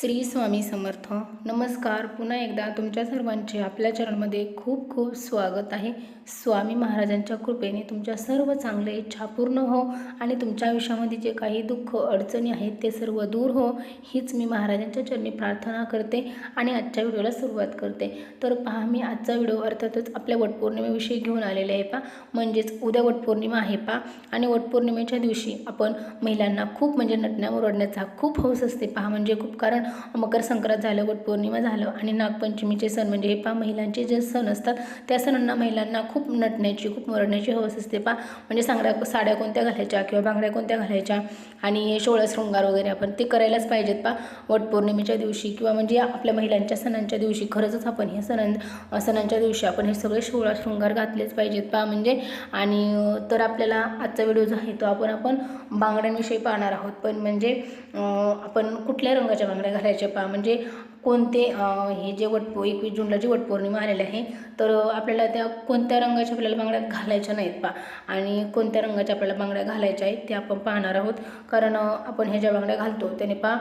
श्री स्वामी समर्थ. नमस्कार. पुन्हा एकदा तुमच्या सर्वांचे आपल्या चरणमध्ये खूप खूप स्वागत आहे. स्वामी महाराजांच्या कृपेने तुमच्या सर्व चांगल्या इच्छा पूर्ण हो आणि तुमच्या आयुष्यामध्ये जे काही दुःख अडचणी आहेत ते सर्व दूर हो हीच मी महाराजांच्या चरणी प्रार्थना करते आणि आजच्या व्हिडिओला सुरुवात करते. तर पहा मी आजचा व्हिडिओ अर्थातच आपल्या वटपौर्णिमेविषयी घेऊन आलेले आहे पा. म्हणजेच उद्या वटपौर्णिमा आहे पा. आणि वटपौर्णिमेच्या दिवशी आपण महिलांना खूप म्हणजे नटण्यावर ओढण्याचा खूप हौस असते पहा. म्हणजे खूप कारण मकर संक्रांत झालं वटपौर्णिमा झालं आणि नागपंचमीचे सण म्हणजे हे पहा महिलांचे जे सण असतात त्या सणांना महिलांना खूप नटण्याची खूप मरण्याची हवस असते पहा. म्हणजे सांगड्या साड्या कोणत्या घालायच्या किंवा बांगड्या कोणत्या घालायच्या आणि सोळा शृंगार वगैरे आपण ते करायलाच पाहिजेत पा वटपौर्णिमेच्या दिवशी किंवा म्हणजे आपल्या महिलांच्या सणांच्या दिवशी खरंच आपण हे सणां सणांच्या दिवशी आपण हे सगळे शोळा शृंगार घातलेच पाहिजेत पा म्हणजे. आणि तर आपल्याला आजचा व्हिडिओ जो आहे तो आपण आपण बांगड्यांविषयी पाहणार आहोत. पण म्हणजे आपण कुठल्या रंगाच्या बांगड्या घालायच्या पा म्हणजे कोणते हे जे वट एकवीस जूनला जी वटपौर्णिमा आलेली आहे तर आपल्याला त्या कोणत्या रंगाच्या आपल्याला बांगड्या घालायच्या नाहीत पा आणि कोणत्या रंगाच्या आपल्याला बांगड्या घालायच्या आहेत ते आपण पाहणार आहोत. कारण आपण ह्या ज्या बांगड्या घालतो त्याने पा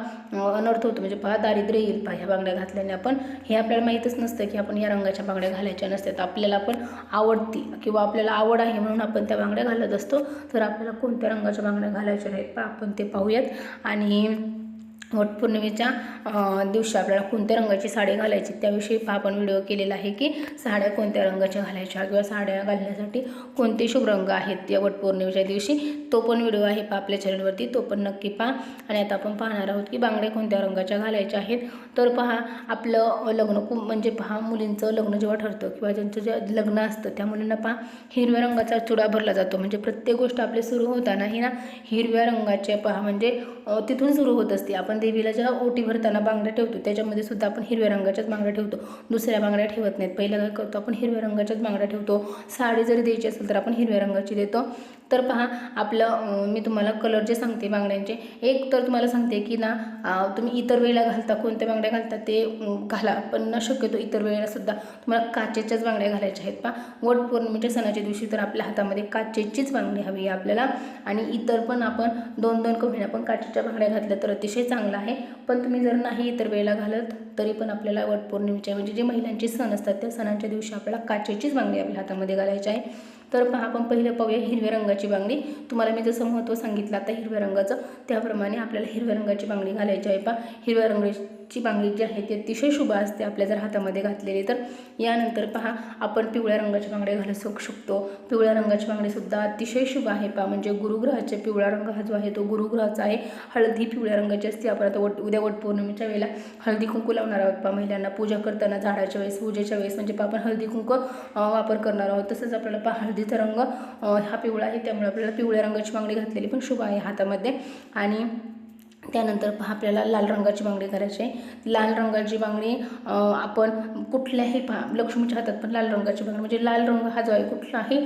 अनर्थ होतो. म्हणजे पहा दारिद्र्य येईल पहा ह्या बांगड्या घातल्याने आपण. हे आपल्याला माहीतच नसतं की आपण या रंगाच्या बांगड्या घालायच्या नसतात. आपल्याला पण आवडती किंवा आपल्याला आवड आहे म्हणून आपण त्या बांगड्या घालत असतो. तर आपल्याला कोणत्या रंगाच्या बांगड्या घालायच्या नाहीत पहा आपण ते पाहूयात. आणि वटपौर्णिमेच्या दिवशी आपल्याला कोणत्या रंगाची साडी घालायची त्याविषयी पहा आपण व्हिडिओ केलेला आहे की साड्या कोणत्या रंगाच्या घालायच्या किंवा साड्या घालण्यासाठी कोणते शुभ रंग आहेत या वटपौर्णिमेच्या दिवशी तो पण व्हिडिओ आहे पहा आपल्या चॅनलवरती तो पण नक्की पहा. आणि आता आपण पाहणार आहोत की बांगड्या कोणत्या रंगाच्या घालायच्या आहेत. तर पहा आपलं लग्न खूप म्हणजे पहा मुलींचं लग्न जेव्हा ठरतं किंवा ज्यांचं जे लग्न असतं त्या मुलींना पहा हिरव्या रंगाचा चुडा भरला जातो. म्हणजे प्रत्येक गोष्ट आपली सुरू होताना ही ना हिरव्या रंगाचे पहा म्हणजे तिथून सुरू होत असते. आपण देवीला ज्या ओटी भरताना बांगड्या ठेवतो त्याच्यामध्ये सुद्धा आपण हिरव्या रंगाच्याच बांगड्या ठेवतो. दुसऱ्या बांगड्या ठेवत नाहीत. पहिलं काय करतो आपण? हिरव्या रंगाच्याच बांगड्या ठेवतो. साडी जरी द्यायची असेल तर आपण हिरव्या रंगाची देतो. तर पहा आपलं मी तुम्हाला कलर जे सांगते बांगड्यांचे एक तर तुम्हाला सांगते की ना तुम्ही इतर वेळेला घालता कोणत्या बांगड्या घालता ते घाला पण न शक्यतो इतर वेळेला सुद्धा तुम्हाला काचेच्याच बांगड्या घालायच्या आहेत. पहा वट पौर्णिमेच्या सणाच्या दिवशी तर आपल्या हातामध्ये काचेचीच बांगडी हवी आहे आपल्याला आणि इतर पण आपण दोन दोन कमी आपण काचेच्या बांगड्या घातल्या तर अतिशय चांगलं आहे. पण तुम्ही जर नाही इतर वेळेला घालत तरी पण आपल्याला वटपौर्णिमेच्या म्हणजे जे महिलांचे सण असतात त्या सणांच्या दिवशी आपल्याला काचेचीच बांगडी आपल्या हातामध्ये घालायची आहे. तर पहा आपण पहिलं पाहूया हिरव्या रंगाची बांगडी. तुम्हाला मी जसं महत्त्व सांगितलं आता हिरव्या रंगाचं त्याप्रमाणे आपल्याला हिरव्या रंगाची बांगडी घालायची आहे. पहा हिरव्या रंगाची ची बांगडी जी आहे ती अतिशय शुभ असते आपल्या जर हातामध्ये घातलेली. तर यानंतर पहा आपण पिवळ्या रंगाची बांगडी घालू शकतो. पिवळ्या रंगाची बांगडीसुद्धा अतिशय शुभ आहे पहा. म्हणजे गुरुग्रहाचे पिवळा रंग हा जो आहे तो गुरुग्रहाचा आहे. हळदी पिवळ्या रंगाची असते. आपण आता वट उद्या वटपौर्णिमेच्या वेळेला हळदी कुंकू लावणार आहोत पहा महिलांना. पूजा करताना झाडाच्या वेळेस पूजेच्या वेळेस म्हणजे पहा आपण हळदी कुंकू वापर करणार आहोत. तसंच आपल्याला पहा हळदीचा रंग हा पिवळा आहे. त्यामुळे आपल्याला पिवळ्या रंगाची बांगडी घातलेली पण शुभ आहे हातामध्ये. आणि त्यानंतर पहा आपल्याला लाल रंगाची बांगडी करायची आहे. लाल रंगाची बांगडी आपण कुठल्याही पहा लक्ष्मीच्या हातात पण लाल रंगाची बांगडी म्हणजे लाल रंग हा जो आहे कुठलाही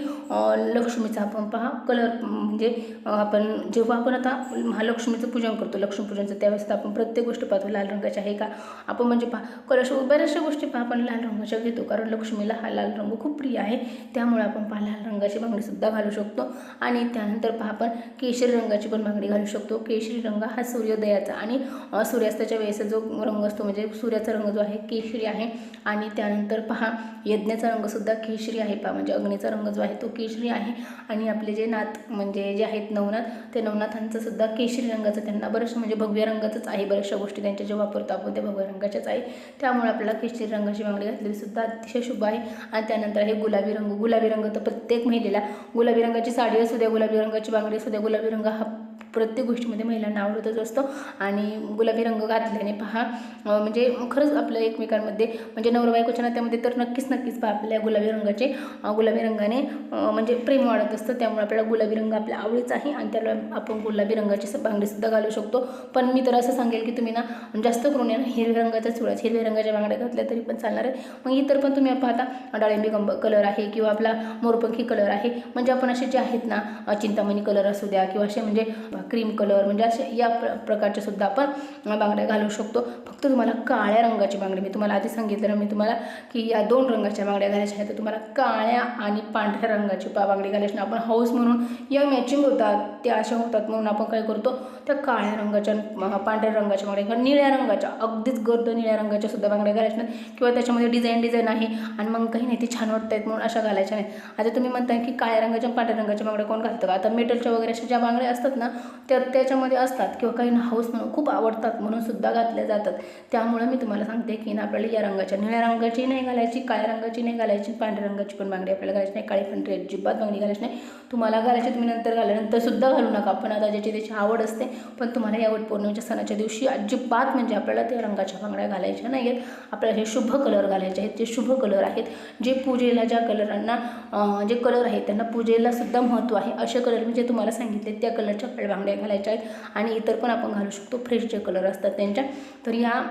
लक्ष्मीचा आपण पहा कलर म्हणजे आपण जेव्हा आपण आता महालक्ष्मीचं पूजन करतो लक्ष्मीपूजनचं त्यावेळेस तर आपण प्रत्येक गोष्ट पाहतो लाल रंगाची आहे का? आपण म्हणजे पहा कलश बऱ्याचशा गोष्टी पहा आपण लाल रंगाच्या घेतो कारण लक्ष्मीला हा लाल रंग खूप प्रिय आहे. त्यामुळे आपण पहा लाल रंगाची बांगडीसुद्धा घालू शकतो. आणि त्यानंतर पहा आपण केशरी रंगाची पण बांगडी घालू शकतो. केशरी रंग हा सूर्य सूर्योदयाचा आणि सूर्यास्ताच्या वेळेचा जो रंग असतो म्हणजे सूर्याचा रंग जो आहे केशरी आहे. आणि त्यानंतर पहा यज्ञाचा रंगसुद्धा केशरी आहे पहा. म्हणजे अग्नीचा रंग जो आहे तो केशरी आहे. आणि आपले जे नाथ म्हणजे जे आहेत नवनाथ ते नवनाथांचं सुद्धा केशरी रंगाचं त्यांना बऱ्याचशा म्हणजे भगव्या रंगाचंच आहे. बऱ्याचशा गोष्टी त्यांच्या जे वापरतो आपण त्या भगव्या रंगाच्याच आहे. त्यामुळे आपल्याला केशरी रंगाची बांगडी घातलेली सुद्धा अतिशय शुभ आहे. आणि त्यानंतर आहे गुलाबी रंग. गुलाबी रंग तर प्रत्येक महिलेला गुलाबी रंगाची साडी असू द्या गुलाबी रंगाची बांगडी असू द्या गुलाबी रंग हा प्रत्येक गोष्टीमध्ये महिलांना आवडतच असतो. आणि गुलाबी रंग घातल्याने पहा म्हणजे खरंच आपलं एकमेकांमध्ये म्हणजे नवरा बायकोच्या नात्यामध्ये तर नक्कीच नक्कीच पहा आपल्या गुलाबी रंगाचे गुलाबी रंगाने म्हणजे प्रेम वाढत असतं. त्यामुळे आपल्याला गुलाबी रंग आपल्या आवडीचा आहे आणि त्याला आपण गुलाबी रंगाची बांगडीसुद्धा घालू शकतो. पण मी तर असं सांगेल की तुम्ही ना जास्त करून या ना हिरव्या रंगाचा चुडाच हिरव्या रंगाच्या बांगड्या घातल्या तरी पण चालणार आहे. मग इतर पण तुम्ही पाहता डाळिंबी कंब कलर आहे किंवा आपला मोरपंखी कलर आहे. म्हणजे आपण असे जे आहेत ना चिंतामणी कलर असू द्या किंवा असे म्हणजे क्रीम कलर म्हणजे असे या प्र प्रकारचे सुद्धा आपण बांगड्या घालू शकतो. फक्त तुम्हाला काळ्या रंगाची बांगडी मी तुम्हाला आधी सांगितलं ना मी तुम्हाला की या दोन रंगाच्या बांगड्या घालायच्या आहेत. तर तुम्हाला काळ्या आणि पांढऱ्या रंगाची पा बांगडी घालायची. आपण हाऊस म्हणून या मॅचिंग होतात त्या अशा होतात म्हणून आपण काय करतो त्या काळ्या रंगाच्या पांढऱ्या रंगाच्या बांगड्या किंवा निळ्या रंगाच्या अगदीच गर्द निळ्या रंगाच्या सुद्धा बांगड्या घालायच्या नाहीत. किंवा त्याच्यामध्ये डिझाईन डिझाईन आहे आणि मग काही नाही ते छान वाटत आहेत म्हणून अशा घालायच्या नाही आता तुम्ही म्हणताय की काळ्या रंगाच्या पांढऱ्या रंगाच्या बांगड्या कोण घालतं? का आता मेटलच्या वगैरे अशा ज्या बांगड्या असतात ना त्या त्याच्यामध्ये असतात किंवा काही हाऊस म्हणून खूप आवडतात म्हणून सुद्धा घातल्या जातात. त्यामुळे मी तुम्हाला सांगते की ना आपल्याला या रंगाच्या निळ्या रंगाची नाही घालायची काळ्या रंगाची नाही घालायची पांढऱ्या रंगाची पण बांगडी आपल्याला घालायची नाही काळी पांढरी अजिबात बांगडी घालायची नाही. तुम्हाला घालायची तुम्ही नंतर घाल्यानंतर सुद्धा घालू नका. पण आता ज्याची त्याची आवड असते पण तुम्हाला या वट पौर्णिमेच्या सणाच्या दिवशी अजिबात म्हणजे आपल्याला त्या रंगाच्या बांगड्या घालायच्या नाही आहेत आपल्याला हे शुभ कलर घालायचे आहेत जे शुभ कलर आहेत. जे पूजेला ज्या कलरांना जे कलर आहेत त्यांना पूजेला सुद्धा महत्त्व आहे. असे कलर मी जे तुम्हाला सांगितले त्या कलरच्या आपल्याला बांगड्या घालायच्या आहेत. आणि इतर पण आपण घालू शकतो. फ्रेश जे कलर असतात त्यांच्या. तर या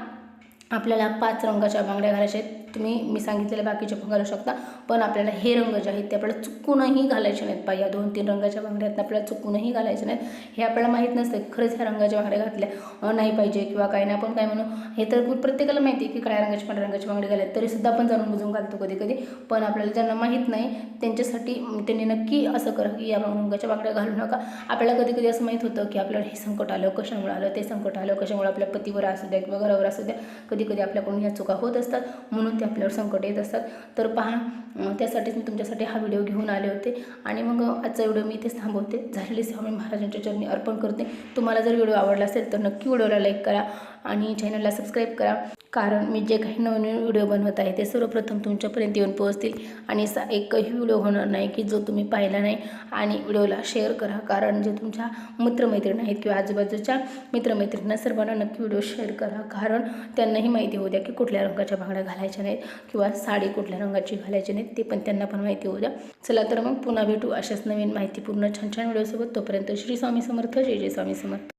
आपल्याला पाच रंगाच्या बांगड्या घालायच्या आहेत. तुम्ही मी सांगितलेले बाकीचे पण घालू शकता पण आपल्याला हे रंग जे आहेत ते आपल्याला चुकूनही घालायचे नाहीत. पाय या दोन तीन रंगाच्या बांगड्यात आपल्याला चुकूनही घालायचे नाहीत. हे आपल्याला माहीत नसतं खरंच ह्या रंगाच्या बांगड्या घातल्या नाही पाहिजे किंवा काही नाही. आपण काय म्हणू हे तर प्रत्येकाला माहिती आहे की काळ्या रंगाची पांढऱ्या रंगाची बांगडी घालायत तरीसुद्धा आपण जाणून बुजून घालतो कधी कधी पण आपल्याला ज्यांना माहीत नाही त्यांच्यासाठी त्यांनी नक्की असं करा की या रंगाच्या बांगड्या घालू नका. आपल्याला कधी कधी असं माहीत होतं की आपल्याला हे संकट आलं कशामुळे आलं ते संकट आलं कशामुळे आपल्या पतीवर असू द्या किंवा घरावर असू द्या. कधी कधी आपल्याकडून या चुका होत असतात. म्हणून ते आपल्यावर संकट येत असतात. तर पहा त्यासाठीच मी तुमच्यासाठी हा व्हिडिओ घेऊन आले होते. आणि मग आजचा व्हिडिओ मी इथेच थांबवते. झालेली स्वामी महाराजांच्या चरणी अर्पण करते. तुम्हाला जर व्हिडिओ आवडला असेल तर नक्की व्हिडिओला लाईक करा. आणि चॅनलला सबस्क्राईब करा. कारण मी जे काही नवीन व्हिडिओ बनवत आहे ते सर्वप्रथम तुमच्यापर्यंत येऊन पोहोचतील. आणि असा एकही व्हिडिओ होणार नाही की जो तुम्ही पाहिला नाही. आणि व्हिडिओला शेअर करा. कारण जे तुमच्या मित्रमैत्रिणी आहेत किंवा आजूबाजूच्या मित्रमैत्रिणींना सर्वांना नक्की व्हिडिओ शेअर करा. कारण त्यांनाही माहिती होऊ द्या की कुठल्या रंगाच्या बांगड्या घालायच्या नाहीत किंवा साडी कुठल्या रंगाची घालायची नाहीत ते पण त्यांना पण माहिती होऊ द्या. चला तर मग पुन्हा भेटू अशाच नवीन माहितीपूर्ण छान छान व्हिडिओसोबत तोपर्यंत श्री स्वामी समर्थ जय जय स्वामी समर्थ.